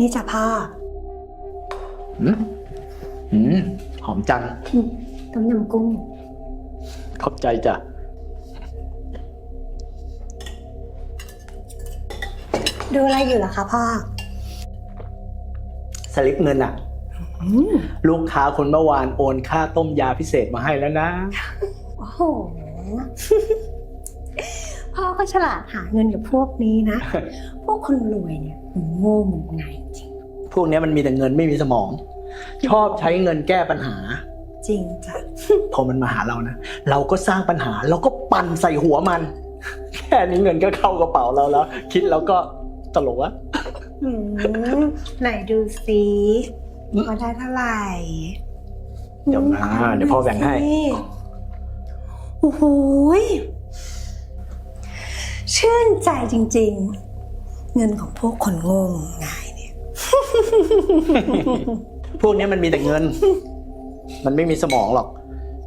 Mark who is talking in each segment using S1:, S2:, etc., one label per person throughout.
S1: นี่จ้ะพ่อ
S2: อืมอืมหอมจัง
S1: อืมต้มยำกุ้ง
S2: ขอบใจจ้ะ
S1: ดูอะไรอยู่ล่ะคะพ่อ
S2: สลิปเงินอะ
S1: อืม
S2: ลูกค้าคนเมื่อวานโอนค่าต้มยาพิเศษมาให้แล้วนะ
S1: โอ้โห พ่อก็ฉลาดหาเงินกับพวกนี้นะ พวกคนรวยเนี่ยมันโง่เหมือนไงจริง
S2: พวกเนี้ยมันมีแต่เงินไม่มีสมอง ชอบใช้เงินแก้ปัญหา
S1: จริงจ้ะ
S2: พอมันมาหาเรานะเราก็สร้างปัญหาเราก็ปั่นใส่หัวมัน แค่นี้เงินก็เข้ากระเป๋าเราแล้ว คิดแล้วก็ตลกวะ
S1: อืมไหนดูสิว่าได้เท่าไหร่
S2: เดี๋ยวมาเดี๋ยวพ่อแบ่งให้
S1: โอ้โหยชื่นใจจริง ๆ เงินของพวกคนโง่งมงายเนี่ย
S2: พวกนี้มันมีแต่เงิน มันไม่มีสมองหรอก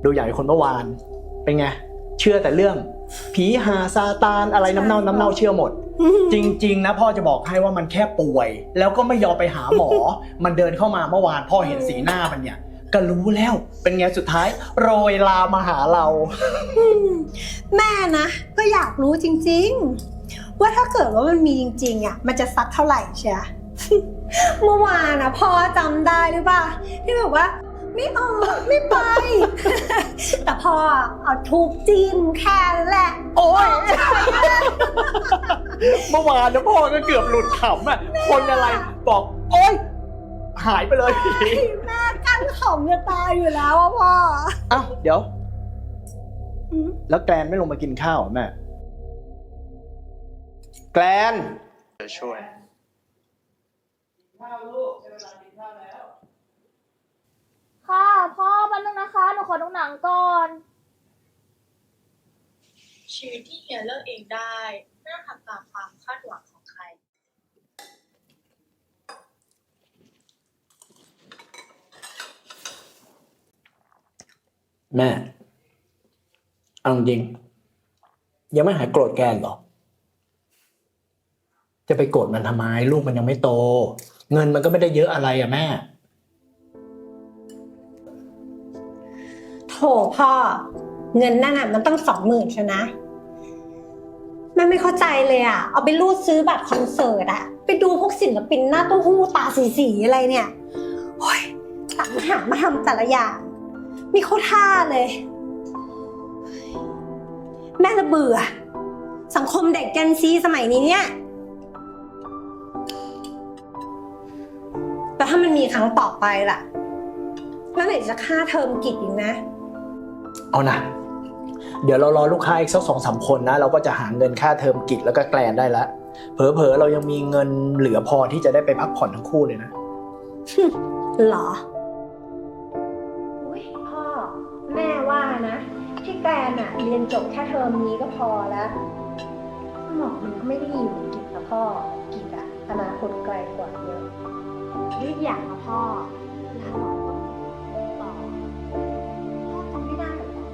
S2: ดูอย่างคนเมื่อวาน เป็นไง เชื่อแต่เรื่อง ผีหาซาตานอะไรน้ำเน่าน้ำเน่าเชื่อหมด จริง ๆ นะพ่อจะบอกให้ว่ามันแค่ป่วย แล้วก็ไม่ยอมไปหาหมอ มันเดินเข้ามาเมื่อวาน พ่อเห็นสีหน้ามันเนี่ย ก็รู้แล้ว เป็นไงสุดท้าย โรยลามาหาเรา
S1: แม่นะ ก็อยากรู้จริง ๆ ว่าถ้าเกิดว่ามันมีจริงๆอะมันจะซัดเท่าไหร่เชีย เมื่อวานนะพ่อจำได้หรือเปล่าที่แบบว่า ไม่ออกไม่ไป แต่พ่อเอาทูบจิ้มแค่นั้นแหละ
S2: โอ้ยเมื่อวานนะพ่อก็เกือบหลุดขำอะคนอะไรบอก โอ๊ยหายไปเลยผี
S1: แม่กันขำจะตายอยู่แล้วอะพ่อ
S2: อ้าวเดี๋ยว
S1: อืม
S2: แล้วแกรนไม่ลงมากินข้าวเหรอแม่ แกรนจะช่วย
S3: ค่ะพ่อแป๊บนึงนะคะ หนูขอดูหนังก่อน
S4: ชีวิตที่เฮียเลือกเองได้ไม่ต้องทำตามความคาดหวังของใคร
S2: แม่เอาจริง ยังไม่หายโกรธแกนเหรอ จะไปโกรธมันทำไม ลูกมันยังไม่โต เงินมันก็ไม่ได้เยอะอะไรอะแม่
S1: โถพ่อ เงินนั่นอะมันต้องสองหมื่นใช่นะแม่ไม่เข้าใจเลยอะ เอาไปรูดซื้อบัตรคอนเสิร์ตอะ ไปดูพวกศิลปินหน้าเต้าหู้ตาสีๆอะไรเนี่ยโอ้ยตักหามาทำแต่ละอย่างมีเข้าท่าเลย แม่ละเบื่อ สังคมเด็กเจนซีสมัยนี้เนี่ย มันมีครั้งต่อไปล่ะ แล้วไหนจะค่าเทอมกิจอีกนะ
S2: เอานะ เดี๋ยวเรารอลูกค้าอีกสักสองสามคนนะ เราก็จะหาเงินค่าเทอมกิจแล้วก็แกลนได้แล้วเผลอๆเรายังมีเงินเหลือพอที่จะได้ไปพักผ่อนทั้งคู่เลยนะ
S1: หรอ อุ้ยพ่อ แม่ว่านะ ที่แกรนอะเรียนจบแค่เทอมนี้ก็พอแล้วสมองมันก็ไม่ได้อยู่กิจนะพ่อกิจอะอนาคตไกลกว่าเยอะ อีกอย่างนะพ่อลาหมอต้องต่อพ่อจำไม่ได้เหรอ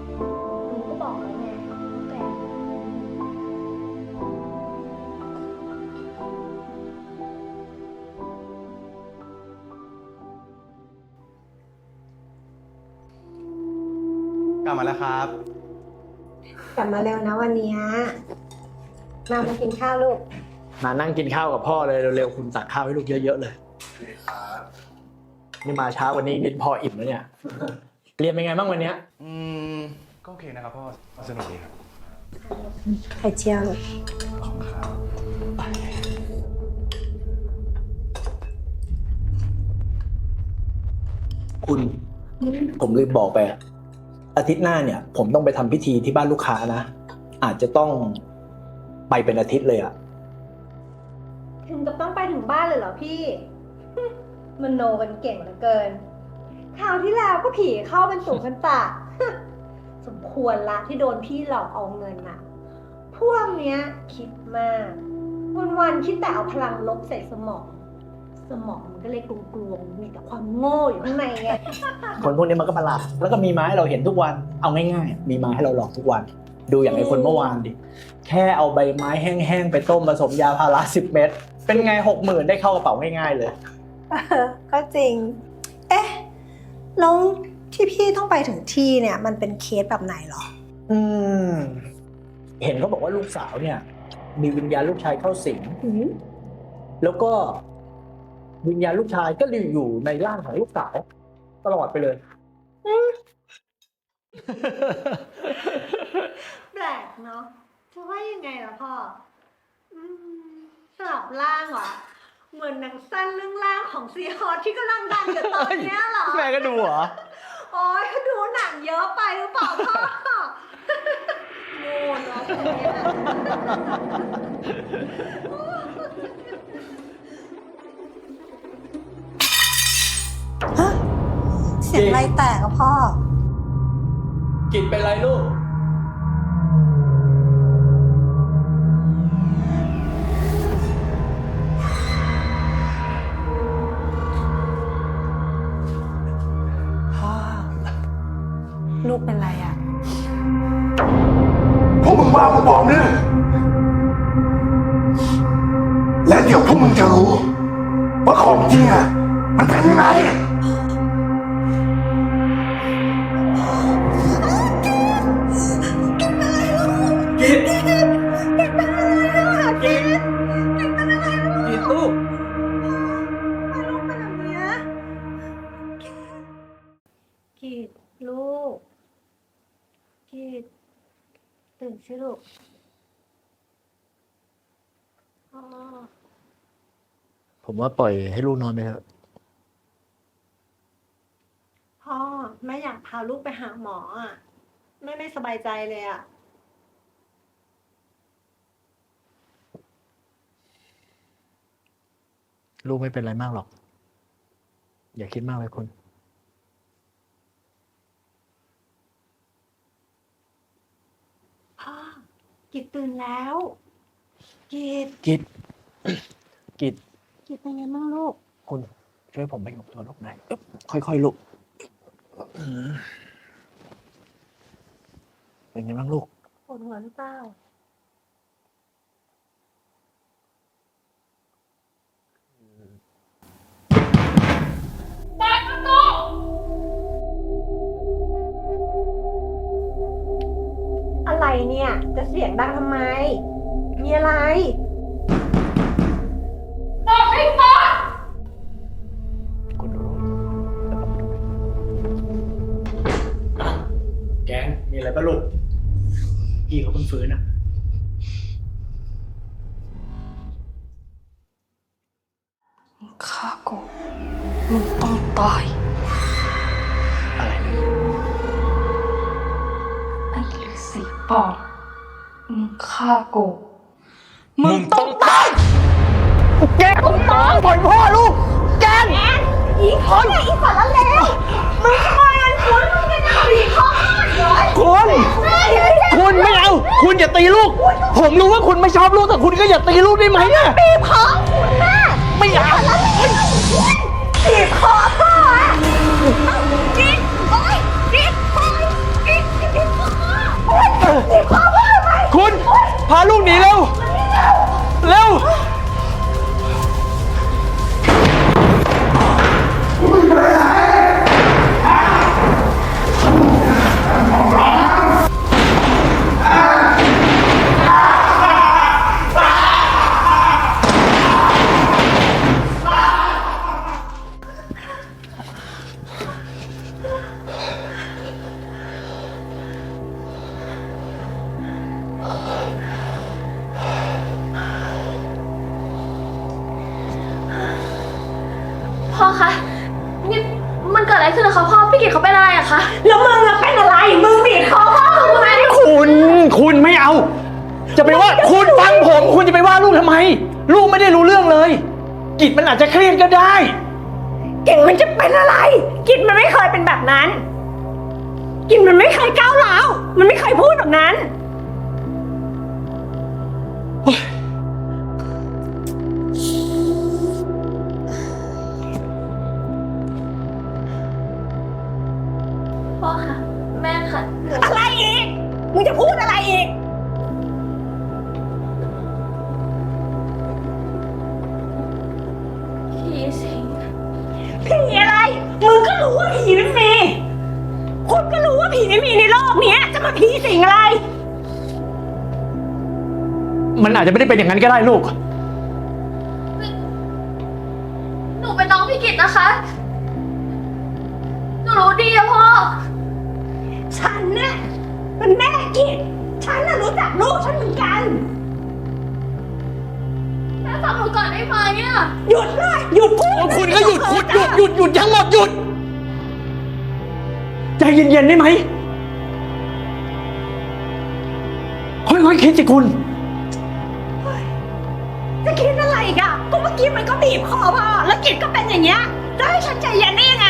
S1: หนูก็บอกแล้วไงว่าแกรน
S5: กลับมาแล้วครับ
S1: กลับมาเร็วนะวันเนี้ยมามากินข้าวลูก
S2: มานั่งกินข้าวกับพ่อเลยเร็วๆคุณตักข้าวให้ลูกเยอะๆเลย นี่มาเช้ากว่านี้นิดพออิ่มแล้วเนี่ย เรียนเป็นไงบ้างวันเนี้ย
S5: อืม ก็โอเคนะครับพ่อ สนุกดีครับ
S1: ไข่เจียวลูก
S5: ขอบคุณครับ
S2: คุณ ผมลืมบอกไปอะอาทิตย์หน้าเนี่ย ผมต้องไปทำพิธีที่บ้านลูกค้านะ อาจจะต้องไปเป็นอาทิตย์เลยอะ
S1: ถึงกับต้องไปถึงบ้านเลยเหรอพี่ มันโนกันเก่งเหลือเกินคราวที่แล้วก็ผีเข้าเป็นสูงเป็นตาสมควรละที่โดนพี่หลอกเอาเงินน่ะพวกเนี้ยคิดมาก วันๆคิดแต่เอาพลังลบใส่สมอง สมองมันก็เลยกลวงๆมีแต่ความโง่อยู่ข้างในไง
S2: คนพวกนี้มันก็ประหลาดแล้วก็มีมาให้เราเห็นทุกวัน เอาง่ายๆ มีมาให้เราหลอกทุกวัน ดูอย่างไอ้คนเมื่อวานดิ แค่เอาใบไม้แห้งๆ ไปต้มผสมยาพาราสิบเม็ด เป็นไงหกหมื่นได้เข้ากระเป๋าง่ายๆเลย
S1: เออก็จริง เอ๊ะแล้วที่พี่ต้องไปถึงที่เนี่ย มันเป็นเคสแบบไหนเหรอ
S2: อืม เห็นเขาบอกว่าลูกสาวเนี่ย มีวิญญาณลูกชายเข้าสิงแล้วก็วิญญาณลูกชายก็อยู่ในร่างของลูกสาวตลอดไปเลย
S1: แปลกเนาะจะว่ายังไงล่ะพ่ออืมสลับร่างเหรอ เหมือนหนังสั้นเรื่องร่างของซีฮอสที่กำลังดังอยู่ตอนเนี้ยเหรอ
S2: แม่ก็ดูเหรอ
S1: โอ้ยดูหนังเยอะไปหรือเปล่าพ่อโง่เนาะคนเนี้ยฮะเสียงอะไรแตกอะพ่อ
S2: กินเป็นไรลูก
S1: ลูกเป็นไรอะ
S6: พวกมึงว่ากูบอกเนี่ยและเดี๋ยวพวกมึงจะรู้ ว่าของจริงอะมันเป็นยังไง
S2: กินกินกินลูก
S1: กีด ลูกกีดตื่นสิลูกพ่อ
S2: ผมว่าปล่อยให้ลูกนอนไปเถอะ
S1: พ่อแม่อยากพาลูกไปหาหมออะแม่ไม่สบายใจเลยอะ
S2: ลูกไม่เป็นไรมากหรอก อย่าคิดมากเลยคุณ
S1: พ่อ กิดตื่นแล้ว กิด
S2: กิดกิด
S1: กิดเป็นไงบ้างลูก
S2: คุณช่วยผมไปยกตัวลูกหน่อยอึ๊บค่อยๆลูกอืมเป็นไงบ้างลูก
S1: ปวดหัวหรือเปล่าอะไร เนี่ย จะเสียงดังทำไม มีอะไร
S2: คุณดูแล้วก็มาดูแกงมีอะไรปะลูก พี่เขาเพิ่งฟื้นอะ
S7: ฆ่ากูมึงต้องตาย ปอบมึงฆ่ากู มึงต้องตาย
S2: แกผมตายปล่อยพ่อลูก แกง
S1: อีคนอีสารเลวมึงทำไมมันคุณมึงจะจะบีบคอเลย
S2: คุณคุณไม่เอา คุณอย่าตีลูก ผมรู้ว่าคุณไม่ชอบลูกแต่คุณก็อย่าตีลูกได้ไหมเนี่ย
S1: บีบคอคุณแม่
S2: ไม่เอา
S1: บีบคอพ่ออะ คุ
S2: ณพาลูกหนีเร็ว เร็ว
S3: คะนี่มันเกิดอะไรขึ้นนะคะพ่อพี่กิตเขาเป็นอะไรอะคะ
S1: แล้วมึงอะเป็นอะไร มึงบีบคอพ่อทำไม
S2: คุณคุณไม่เอา จะไปว่าคุณฟังผม คุณจะไปว่าลูกทำไม ลูกไม่ได้รู้เรื่องเลย กิจมันอาจจะเครียดก็ได้
S1: เก่งมันจะเป็นอะไร กินมันไม่เคยเป็นแบบนั้น กินมันไม่เคยก้าวร้าวมันไม่เคยพูดแบบนั้น
S3: พ่อคะแม่คะหนู
S1: อะไรอีก มึงจะพูดอะไรอีก
S3: ผีสิง
S1: ผีอะไร มึงก็รู้ว่าผีไม่มี คุณก็รู้ว่าผีไม่มีในโลกเนี้ย จะมาผีสิงอะไร
S2: มันอาจจะไม่ได้เป็นอย่างนั้นก็ได้ลูก
S3: ห
S1: ยุ
S3: ด
S1: เลยหยุดพูด
S2: คุณก็หยุดหยุดหยุดหยุดหยุดทั้งหมดหยุด ใจเย็นๆได้ไหมค่อยๆคิดสิคุณ
S1: จะคิดอะไรอีกอะก็เมื่อกี้มันก็บีบคอพ่อแล้วกิจก็เป็นอย่างเงี้ยจะให้ฉันใจเย็นได้ยังไง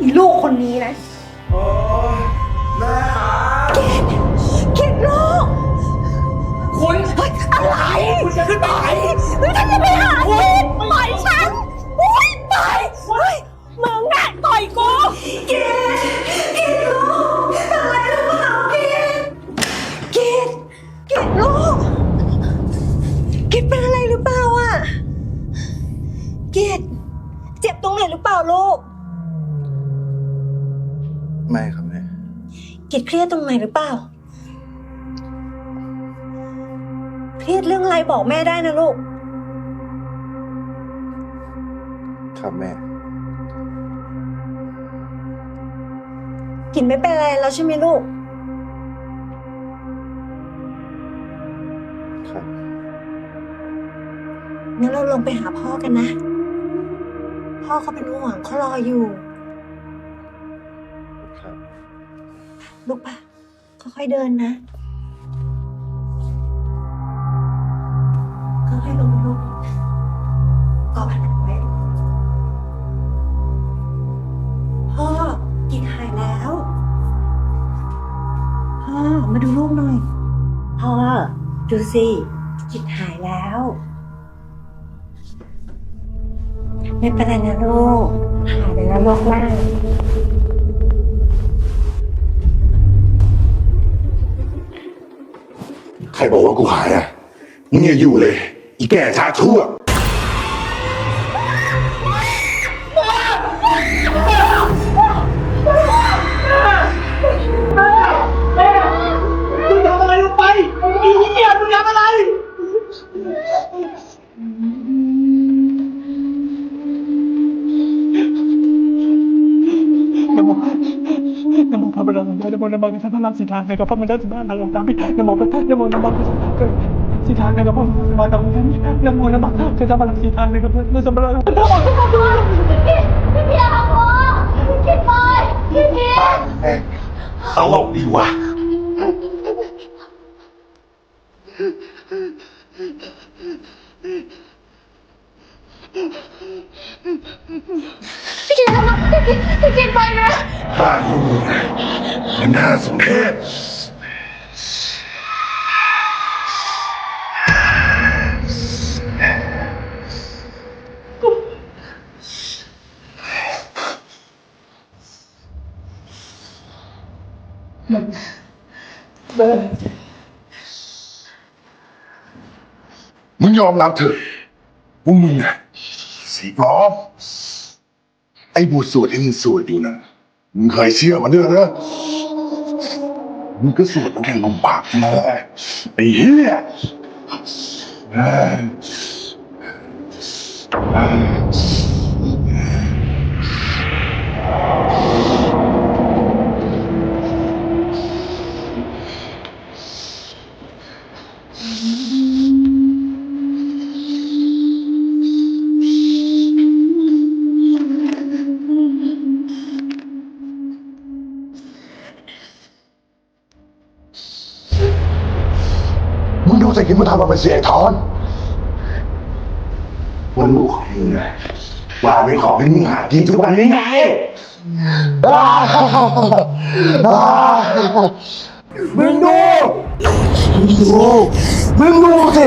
S1: อีลูกคนนี้นะ ตรงไหนหรือเปล่า เครียดเรื่องอะไรบอกแม่ได้นะลูก
S5: ครับแม่
S1: กินไม่เป็นอะไรแล้วใช่ไหมลูก
S5: ครับ
S1: งั้นเราลงไปหาพ่อกันนะ พ่อเขาเป็นห่วงเขารออยู่ ลูกปะค่อยๆเดินนะค่อยๆลงลูกกอดมันไว้พ่อกินหายแล้วพ่อมาดูลูกหน่อยพ่อดูสิกินหายแล้ว ไม่เป็นไรนะลูกหายไปแล้วลูกแม่
S6: กูหายอะ มึงอย่าอยู่เลย อีแก่ช้าชั่ว
S2: มึงทำอะไรลงไปอีเหี้ยมึงทำอะไร
S8: นโมพระบรมนโมนโมพระพะนามสิทธาในกระเพาะมันได้สิบห้าทางลำตามพินโมพระนโมนโมสิทธาในกระเพาะมาตามนั้นโมนโมคือจะมาลังสิทธาในกระเพาะนสมบัติ
S3: พี่กิตพี่กิตอะพ่อพี่กิตไปพี่กิต
S6: ตลกดีว่ะ
S3: พี่กิตทำไมพี่กิตพี่กิตไปนะ
S6: บ้านมึงนะมันน่าสมเพชมึงยอมรับเถอะว่ามึงอะสีปลอมไอ้บทสวดที่มึงสวดอยู่นะ มึงเคยเชื่อมันด้วยเหรอมึงก็สวดตั้งแต่ลมปากมาไอ้เหี้ยเอ้ยเอ้ ที่มึงทำมาเป็นเสียงทอนวันลูกของมึงนะว่าเป็นของที่มึงหากินทุกวันนี้ไงอ้าบ้ามึงดูมึงดูมึงดูสิ